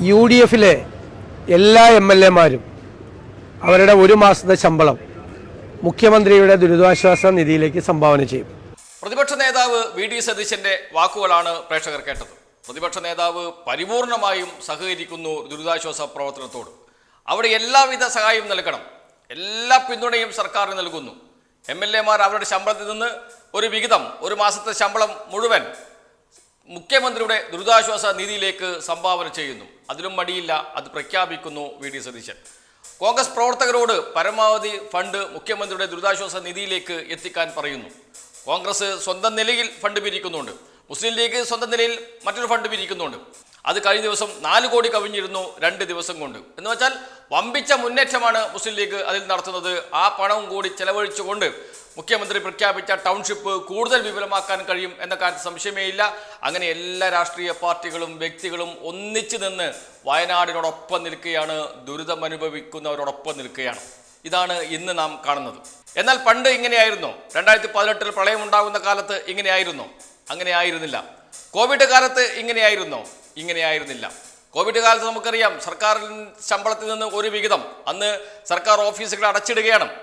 U D എഫിലെ എല്ലാ M L എമാരും അവരുടെ ഒരു മാസത്തെ ശമ്പളം മുഖ്യമന്ത്രിയുടെ ദുരിതാശ്വാസ നിധിയിലേക്ക് സംഭാവന ചെയ്യും. പ്രതിപക്ഷ നേതാവ് വി ഡി സതീശന്റെ വാക്കുകളാണ് പ്രേക്ഷകർ കേട്ടത്. പ്രതിപക്ഷ നേതാവ് പരിപൂർണമായും സഹകരിക്കുന്നു ദുരിതാശ്വാസ പ്രവർത്തനത്തോട്. അവിടെ എല്ലാവിധ സഹായവും നൽകണം. എല്ലാ പിന്തുണയും സർക്കാരിന് നൽകുന്നു. എം എൽ എമാർ അവരുടെ ശമ്പളത്തിൽ നിന്ന് ഒരു വിഹിതം ഒരു മാസത്തെ ശമ്പളം മുഴുവൻ മുഖ്യമന്ത്രിയുടെ ദുരിതാശ്വാസ നിധിയിലേക്ക് സംഭാവന ചെയ്യുന്നു. അതിലും മടിയില്ല അത് പ്രഖ്യാപിക്കുന്നു വി ഡി സതീശൻ. കോൺഗ്രസ് പ്രവർത്തകരോട് പരമാവധി ഫണ്ട് മുഖ്യമന്ത്രിയുടെ ദുരിതാശ്വാസ നിധിയിലേക്ക് എത്തിക്കാൻ പറയുന്നു. കോൺഗ്രസ് സ്വന്തം നിലയിൽ ഫണ്ട് പിരിക്കുന്നുണ്ട്. മുസ്ലിം ലീഗ് സ്വന്തം നിലയിൽ മറ്റൊരു ഫണ്ട് പിരിക്കുന്നുണ്ട്. അത് കഴിഞ്ഞ ദിവസം നാല് കോടി കവിഞ്ഞിരുന്നു രണ്ട് ദിവസം കൊണ്ട്. എന്ന് വെച്ചാൽ വമ്പിച്ച മുന്നേറ്റമാണ് മുസ്ലിം ലീഗ് അതിൽ നടത്തുന്നത്. ആ പണവും കൂടി ചെലവഴിച്ചുകൊണ്ട് മുഖ്യമന്ത്രി പ്രഖ്യാപിച്ച ടൗൺഷിപ്പ് കൂടുതൽ വിപുലമാക്കാൻ കഴിയും എന്ന കാര്യത്തിൽ സംശയമേ ഇല്ല. അങ്ങനെ എല്ലാ രാഷ്ട്രീയ പാർട്ടികളും വ്യക്തികളും ഒന്നിച്ചു നിന്ന് വയനാടിനോടൊപ്പം നിൽക്കുകയാണ്. ദുരിതമനുഭവിക്കുന്നവരോടൊപ്പം നിൽക്കുകയാണ്. ഇതാണ് ഇന്ന് നാം കാണുന്നത്. എന്നാൽ പണ്ട് ഇങ്ങനെയായിരുന്നു. രണ്ടായിരത്തി പതിനെട്ടിൽ പ്രളയം ഉണ്ടാകുന്ന കാലത്ത് ഇങ്ങനെയായിരുന്നു. അങ്ങനെ ആയിരുന്നില്ല. കോവിഡ് കാലത്ത് ഇങ്ങനെയായിരുന്നോ. ഇങ്ങനെയായിരുന്നില്ല. കോവിഡ് കാലത്ത് നമുക്കറിയാം സർക്കാർ ശമ്പളത്തിൽ നിന്ന് ഒരു വിഹിതം. അന്ന് സർക്കാർ ഓഫീസുകൾ അടച്ചിടുകയാണ്.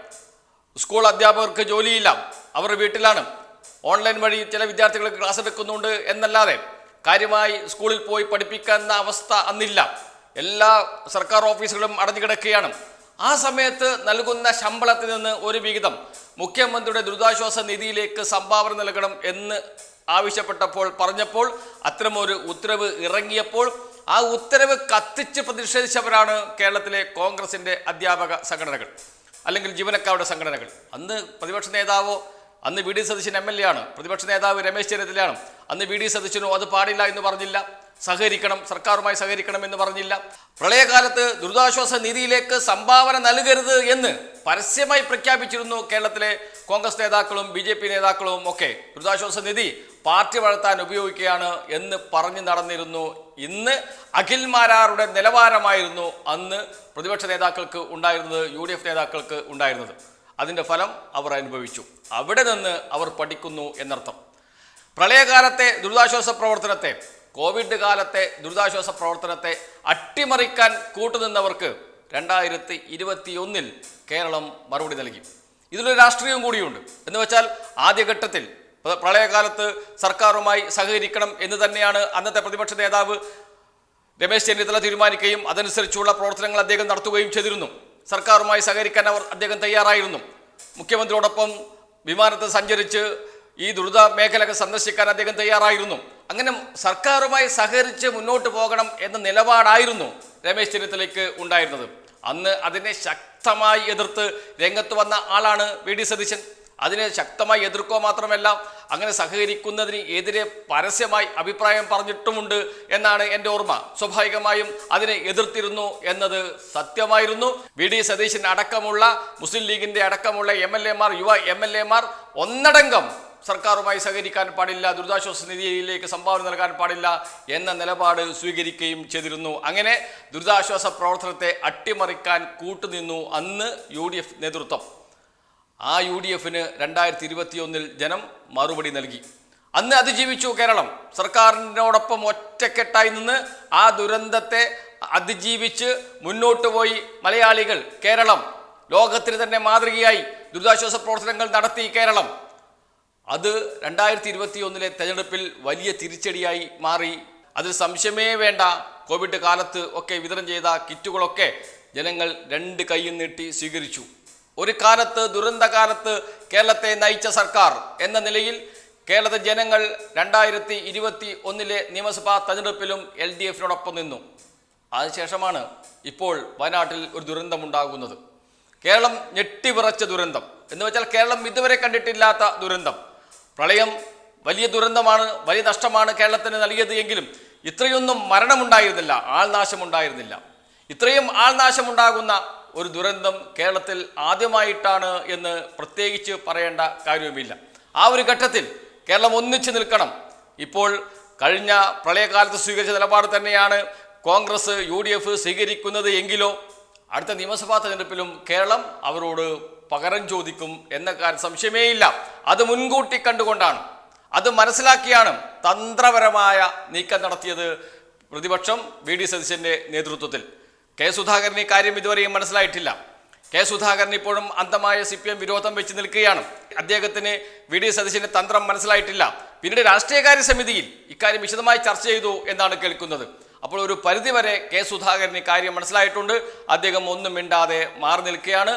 സ്കൂൾ അധ്യാപകർക്ക് ജോലിയില്ല. അവർ വീട്ടിലാണ്. ഓൺലൈൻ വഴി ചില വിദ്യാർത്ഥികൾ ക്ലാസ് എടുക്കുന്നുണ്ട് എന്നല്ലാതെ കാര്യമായി സ്കൂളിൽ പോയി പഠിപ്പിക്കുന്ന അവസ്ഥ അന്നില്ല. എല്ലാ സർക്കാർ ഓഫീസുകളും അടഞ്ഞു കിടക്കുകയാണ്. ആ സമയത്ത് നൽകുന്ന ശമ്പളത്തിൽ നിന്ന് ഒരു വിഹിതം മുഖ്യമന്ത്രിയുടെ ദുരിതാശ്വാസ നിധിയിലേക്ക് സംഭാവന നൽകണം എന്ന് ആവശ്യപ്പെട്ടപ്പോൾ പറഞ്ഞപ്പോൾ അത്തരമൊരു ഉത്തരവ് ഇറങ്ങിയപ്പോൾ ആ ഉത്തരവ് കത്തിച്ച് പ്രതിഷേധിച്ചവരാണ് കേരളത്തിലെ കോൺഗ്രസിന്റെ അധ്യാപക സംഘടനകൾ അല്ലെങ്കിൽ ജീവനക്കാരുടെ സംഘടനകൾ. അന്ന് പ്രതിപക്ഷ നേതാവോ അന്ന് V D Satheesan M L A ആണ് പ്രതിപക്ഷ നേതാവ് രമേശ് ചെന്നിത്തലയാണ്. അന്ന് വി ഡി സതീശനോ അത് പാടില്ല എന്ന് പറഞ്ഞില്ല. സഹകരിക്കണം സർക്കാരുമായി സഹകരിക്കണം എന്ന് പറഞ്ഞില്ല. പ്രളയകാലത്ത് ദുരിതാശ്വാസ നിധിയിലേക്ക് സംഭാവന നൽകരുത് എന്ന് പരസ്യമായി പ്രഖ്യാപിച്ചിരുന്നു കേരളത്തിലെ കോൺഗ്രസ് നേതാക്കളും ബി നേതാക്കളും ഒക്കെ. ദുരിതാശ്വാസ നിധി പാർട്ടി വളർത്താൻ ഉപയോഗിക്കുകയാണ് എന്ന് പറഞ്ഞു നടന്നിരുന്നു. ഇന്ന് അഖിൽമാരാറുടെ നിലവാരമായിരുന്നു അന്ന് പ്രതിപക്ഷ നേതാക്കൾക്ക് ഉണ്ടായിരുന്നത് യു ഡി എഫ് നേതാക്കൾക്ക് ഉണ്ടായിരുന്നത്. അതിന്റെ ഫലം അവർ അനുഭവിച്ചു. അവിടെ നിന്ന് അവർ പഠിക്കുന്നു എന്നർത്ഥം. പ്രളയകാലത്തെ ദുരിതാശ്വാസ പ്രവർത്തനത്തെ കോവിഡ് കാലത്തെ ദുരിതാശ്വാസ പ്രവർത്തനത്തെ അട്ടിമറിക്കാൻ കൂട്ടുനിന്നവർക്ക് രണ്ടായിരത്തി ഇരുപത്തിയൊന്നിൽ കേരളം മറുപടി നൽകി. ഇതിലൊരു രാഷ്ട്രീയവും കൂടിയുണ്ട്. എന്ന് വെച്ചാൽ ആദ്യഘട്ടത്തിൽ പ്രളയകാലത്ത് സർക്കാരുമായി സഹകരിക്കണം എന്ന് തന്നെയാണ് അന്നത്തെ പ്രതിപക്ഷ നേതാവ് രമേശ് ചെന്നിത്തല തീരുമാനിക്കുകയും അതനുസരിച്ചുള്ള പ്രവർത്തനങ്ങൾ അദ്ദേഹം നടത്തുകയും ചെയ്തിരുന്നു. സർക്കാരുമായി സഹകരിക്കാൻ അവർ അദ്ദേഹം തയ്യാറായിരുന്നു. മുഖ്യമന്ത്രിയോടൊപ്പം വിമാനത്തിൽ സഞ്ചരിച്ച് ഈ ദുരിത മേഖലകൾ സന്ദർശിക്കാൻ അദ്ദേഹം തയ്യാറായിരുന്നു. അങ്ങനെ സർക്കാരുമായി സഹകരിച്ച് മുന്നോട്ട് പോകണം എന്ന നിലപാടായിരുന്നു രമേശ് ചെന്നിത്തലയ്ക്ക് ഉണ്ടായിരുന്നത്. അന്ന് അതിനെ ശക്തമായി എതിർത്ത് രംഗത്ത് വന്ന ആളാണ് വി ഡി സതീശൻ. അതിനെ ശക്തമായി എതിർക്കുക മാത്രമല്ല അങ്ങനെ സഹകരിക്കുന്നതിന് എതിരെ പരസ്യമായി അഭിപ്രായം പറഞ്ഞിട്ടുമുണ്ട് എന്നാണ് എന്റെ ഓർമ്മ. സ്വാഭാവികമായും അതിനെ എതിർത്തിരുന്നു എന്നത് സത്യമായിരുന്നു. വി. ഡി. സതീശൻ അടക്കമുള്ള മുസ്ലിം ലീഗിന്റെ അടക്കമുള്ള എം എൽ യുവ എം എൽ ഒന്നടങ്കം സർക്കാരുമായി സഹകരിക്കാൻ പാടില്ല ദുരിതാശ്വാസ നിധിയിലേക്ക് സംഭാവന നൽകാൻ പാടില്ല എന്ന നിലപാട് സ്വീകരിക്കുകയും ചെയ്തിരുന്നു. അങ്ങനെ ദുരിതാശ്വാസ പ്രവർത്തനത്തെ അട്ടിമറിക്കാൻ കൂട്ടുനിന്നു അന്ന് യു നേതൃത്വം. ആ യു ഡി എഫിന് രണ്ടായിരത്തി ഇരുപത്തിയൊന്നിൽ ജനം മറുപടി നൽകി. അന്ന് അതിജീവിച്ചു കേരളം. സർക്കാരിനോടൊപ്പം ഒറ്റക്കെട്ടായി നിന്ന് ആ ദുരന്തത്തെ അതിജീവിച്ച് മുന്നോട്ട് പോയി മലയാളികൾ കേരളം. ലോകത്തിന് തന്നെ മാതൃകയായി ദുരിതാശ്വാസ പ്രവർത്തനങ്ങൾ നടത്തി കേരളം. അത് രണ്ടായിരത്തി ഇരുപത്തി ഒന്നിലെ തെരഞ്ഞെടുപ്പിൽ വലിയ തിരിച്ചടിയായി മാറി. അതിൽ സംശയമേ വേണ്ട. കോവിഡ് കാലത്ത് ഒക്കെ വിതരണം ചെയ്ത കിറ്റുകളൊക്കെ ജനങ്ങൾ രണ്ട് കൈയും നീട്ടി സ്വീകരിച്ചു. ഒരു കാലത്ത് ദുരന്ത കാലത്ത് കേരളത്തെ നയിച്ച സർക്കാർ എന്ന നിലയിൽ കേരളത്തെ ജനങ്ങൾ രണ്ടായിരത്തി ഇരുപത്തി ഒന്നിലെ നിയമസഭാ തെരഞ്ഞെടുപ്പിലും എൽ ഡി എഫിനോടൊപ്പം നിന്നു. അതിനുശേഷമാണ് ഇപ്പോൾ വയനാട്ടിൽ ഒരു ദുരന്തമുണ്ടാകുന്നത്. കേരളം ഞെട്ടിവിറച്ച ദുരന്തം. എന്ന് വെച്ചാൽ കേരളം ഇതുവരെ കണ്ടിട്ടില്ലാത്ത ദുരന്തം. പ്രളയം വലിയ ദുരന്തമാണ് വലിയ നഷ്ടമാണ് കേരളത്തിന് നൽകിയത് എങ്കിലും ഇത്രയൊന്നും മരണമുണ്ടായിരുന്നില്ല ആൾനാശമുണ്ടായിരുന്നില്ല. ഇത്രയും ആൾനാശമുണ്ടാകുന്ന ഒരു ദുരന്തം കേരളത്തിൽ ആദ്യമായിട്ടാണ് എന്ന് പ്രത്യേകിച്ച് പറയേണ്ട കാര്യവുമില്ല. ആ ഒരു ഘട്ടത്തിൽ കേരളം ഒന്നിച്ചു നിൽക്കണം. ഇപ്പോൾ കഴിഞ്ഞ പ്രളയകാലത്ത് സ്വീകരിച്ച നിലപാട് തന്നെയാണ് കോൺഗ്രസ് യു ഡി എഫ് സ്വീകരിക്കുന്നത് എങ്കിലോ അടുത്ത നിയമസഭാ തെരഞ്ഞെടുപ്പിലും കേരളം അവരോട് പകരം ചോദിക്കും എന്ന കാര്യം സംശയമേയില്ല. അത് മുൻകൂട്ടി കണ്ടുകൊണ്ടാണ്. അത് മനസ്സിലാക്കിയാണ് തന്ത്രപരമായ നീക്കം നടത്തിയത് പ്രതിപക്ഷം വി. ഡി. സതീശന്റെ നേതൃത്വത്തിൽ. കെ സുധാകരൻ ഈ കാര്യം ഇതുവരെയും മനസ്സിലായിട്ടില്ല. കെ സുധാകരൻ ഇപ്പോഴും അന്തമായ സി പി എം വിരോധം വെച്ച് നിൽക്കുകയാണ്. അദ്ദേഹത്തിന് വി ഡി സതീശന്റെ തന്ത്രം മനസ്സിലായിട്ടില്ല. പിന്നീട് രാഷ്ട്രീയകാര്യ സമിതിയിൽ ഇക്കാര്യം വിശദമായി ചർച്ച ചെയ്തു എന്നാണ് കേൾക്കുന്നത്. അപ്പോൾ ഒരു പരിധിവരെ കെ സുധാകരന് കാര്യം മനസ്സിലായിട്ടുണ്ട്. അദ്ദേഹം ഒന്നും മിണ്ടാതെ മാറി നിൽക്കുകയാണ്.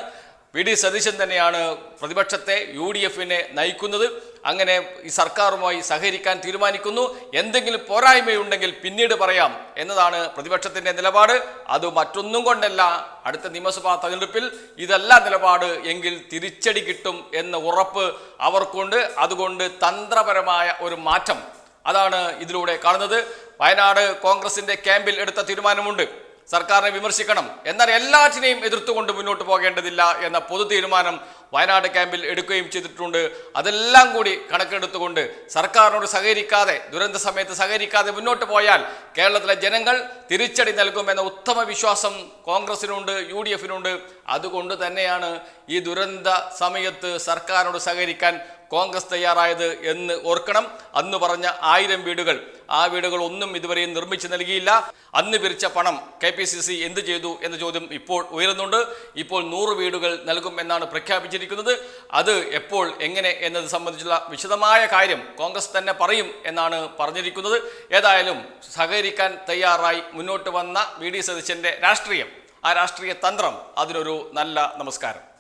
വി ഡി സതീശൻ തന്നെയാണ് പ്രതിപക്ഷത്തെ യു ഡി എഫിനെ നയിക്കുന്നത്. അങ്ങനെ ഈ സർക്കാരുമായി സഹകരിക്കാൻ തീരുമാനിക്കുന്നു. എന്തെങ്കിലും പോരായ്മയുണ്ടെങ്കിൽ പിന്നീട് പറയാം എന്നതാണ് പ്രതിപക്ഷത്തിന്റെ നിലപാട്. അത് മറ്റൊന്നും കൊണ്ടല്ല. അടുത്ത നിയമസഭാ തെരഞ്ഞെടുപ്പിൽ ഇതല്ല നിലപാട് എങ്കിൽ തിരിച്ചടി കിട്ടും എന്ന ഉറപ്പ് അവർക്കുണ്ട്. അതുകൊണ്ട് തന്ത്രപരമായ ഒരു മാറ്റം അതാണ് ഇതിലൂടെ കാണുന്നത്. വയനാട് കോൺഗ്രസിന്റെ ക്യാമ്പിൽ എടുത്ത തീരുമാനമുണ്ട്. സർക്കാരിനെ വിമർശിക്കണം എന്നാൽ എല്ലാറ്റിനെയും എതിർത്തുകൊണ്ട് മുന്നോട്ട് പോകേണ്ടതില്ല എന്ന പൊതു തീരുമാനം വയനാട് ക്യാമ്പിൽ എടുക്കുകയും ചെയ്തിട്ടുണ്ട്. അതെല്ലാം കൂടി കണക്കെടുത്തുകൊണ്ട് സർക്കാരിനോട് സഹകരിക്കാതെ ദുരന്ത സമയത്ത് സഹകരിക്കാതെ മുന്നോട്ട് പോയാൽ കേരളത്തിലെ ജനങ്ങൾ തിരിച്ചടി നൽകുമെന്ന ഉത്തമ വിശ്വാസം കോൺഗ്രസിനുണ്ട് യു ഡി എഫിനുണ്ട് അതുകൊണ്ട് തന്നെയാണ് ഈ ദുരന്ത സമയത്ത് സർക്കാരിനോട് സഹകരിക്കാൻ കോൺഗ്രസ് തയ്യാറായത് എന്ന് ഓർക്കണം. അന്ന് പറഞ്ഞ ആയിരം വീടുകൾ ആ വീടുകൾ ഒന്നും ഇതുവരെയും നിർമ്മിച്ചു നൽകിയില്ല. അന്ന് പിരിച്ച പണം കെ പി സി സി എന്ത് ചെയ്തു എന്ന ചോദ്യം ഇപ്പോൾ ഉയരുന്നുണ്ട്. ഇപ്പോൾ നൂറ് വീടുകൾ നൽകും എന്നാണ് പ്രഖ്യാപിച്ചിരിക്കുന്നത്. അത് എപ്പോൾ എങ്ങനെ എന്നത് സംബന്ധിച്ചുള്ള വിശദമായ കാര്യം കോൺഗ്രസ് തന്നെ പറയും എന്നാണ് പറഞ്ഞിരിക്കുന്നത്. ഏതായാലും സഹകരിക്കാൻ തയ്യാറായി മുന്നോട്ട് വന്ന വി ഡി സതീശന്റെ രാഷ്ട്രീയം ആ രാഷ്ട്രീയ തന്ത്രം അതിനൊരു നല്ല നമസ്കാരം.